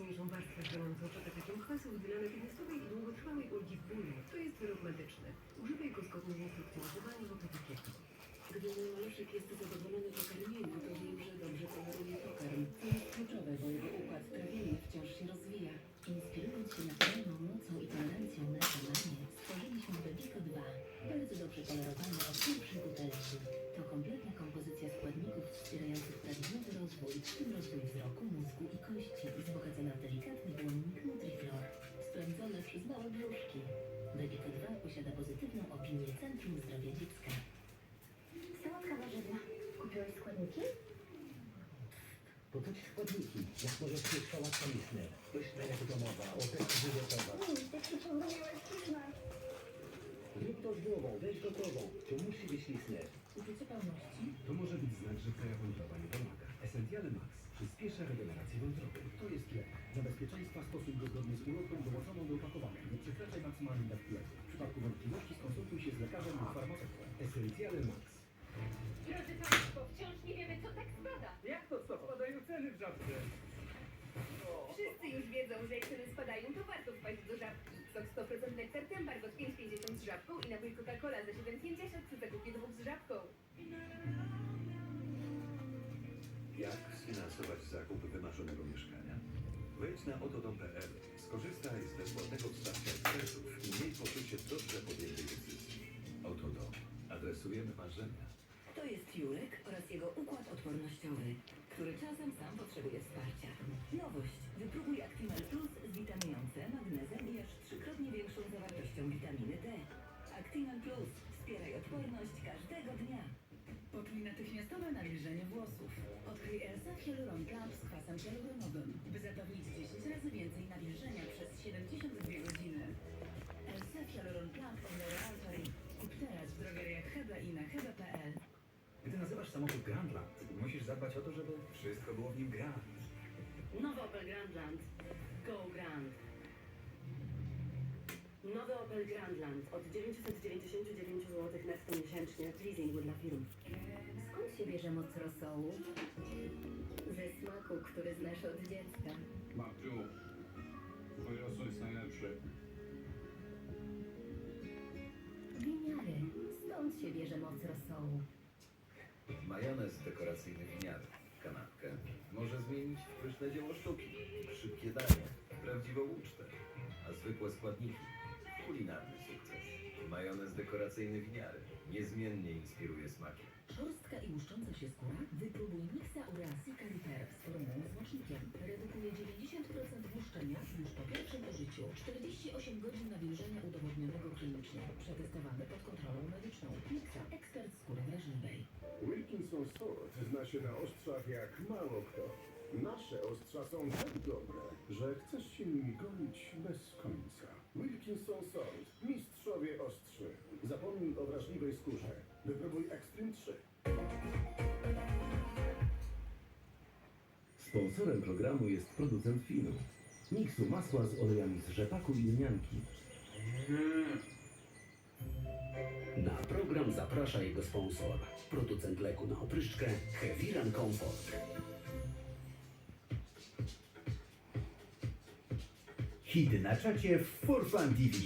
najmocniejszą warstwę chroniącą przed atakiem kwasu wydziela natychmiastowej i długotrwałej ulgi w bólu. To jest wyrób medyczny. Używaj go zgodnie z instrukcją używania lub etykietu. Gdy mój maluszek jest zadowolony po karmieniu, to wiem, że dobrze toleruje pokarm. To jest kluczowe, bo jego układ trawienny wciąż się rozwija. Opinię Centrum Zdrowia Dziecka. Sałatka warzywna. Kupiłeś składniki? Po co ci składniki? Jak możesz mieć sałatkę myślę? Pyszna jak domowa, oteska żywietowa. Nie, tak się pomyliłeś, pyszna. Zrób to z głową, weź gotową. To musi być lisne. Uczucie pełności? To może być znak, że twoja wątroba nie pomaga. Essentiale Max przyspiesza regenerację wątroby. To jest lek. Dla go zgodnie z ulotką dołączoną do opakowania. Nie przekraczaj maksymalnej dawki leku. W przypadku wątpliwości skonsultuj się z lekarzem lub farmaceutą. Essentiale Max. Drodzy Państwo, wciąż nie wiemy, co tak spada. Jak to co? Spadają ceny w żabce. Wszyscy już wiedzą, że jak ceny spadają, to warto wpaść do żabki. Sok 100% nektar Tembar od 5,50 z żabką i napój Coca-Cola za 7,50 przy zakupie dwóch z żabką. Jak sfinansować zakup wymarzonego mieszkania? Wejdź na otodom.pl, skorzystaj z bezpłatnego wsparcia ekspertów i miej poczucie dobrze podjętej decyzji. Otodom. Adresujemy marzenia. To jest Jurek oraz jego układ odpornościowy, który czasem sam potrzebuje wsparcia. Nowość. Wypróbuj Actimel Poczuj natychmiastowe nawilżenie włosów. Odkryj Elsa Hyaluron Plump z kwasem hialuronowym, by zapewnić 10 razy więcej nawilżenia przez 72 godziny. Elsa Hyaluron Plump od Paris. Kup teraz w drogeriach Hebe i na hebe.pl. Gdy nazywasz samochód Grandland, musisz zadbać o to, żeby wszystko było w nim grand. Nowy Opel Grandland. Nowy Opel Grandland od 999 zł netto miesięcznie w leasingu dla firm. Skąd się bierze moc rosołu? Ze smaku, który znasz od dziecka. Babciu, twój rosół jest najlepszy. Winiary. Stąd się bierze moc rosołu. Majonez dekoracyjny winiary. Kanapkę może zmienić w pyszne dzieło sztuki. Szybkie danie, prawdziwą ucztę. A zwykłe składniki kulinarny sukces. Majonez dekoracyjny winiary niezmiennie inspiruje smakiem. Szorstka i łuszcząca się skóra? Wypróbuj Mixa Urasi Cariper z formułą z mocznikiem. Redukuje 90% tłuszczenia już po pierwszym użyciu. 48 godzin nawilżenia udowodnionego klinicznie. Przetestowany pod kontrolą medyczną. Mixa, ekspert skóry wrażliwej. Wilkinson Sword zna się na ostrzach jak mało kto. Nasze ostrza są tak dobre, że chcesz się nimi gonić bez końca. Wilkinson Sword, mistrzowie ostrzy. Zapomnij o wrażliwej skórze. Wypróbuj Extreme 3. Sponsorem programu jest producent filmu. Miksu masła z olejami z rzepaku i lnianki. Na program zaprasza jego sponsor, producent leku na opryszczkę Heviran Comfort. Hity na czacie w For Fun TV.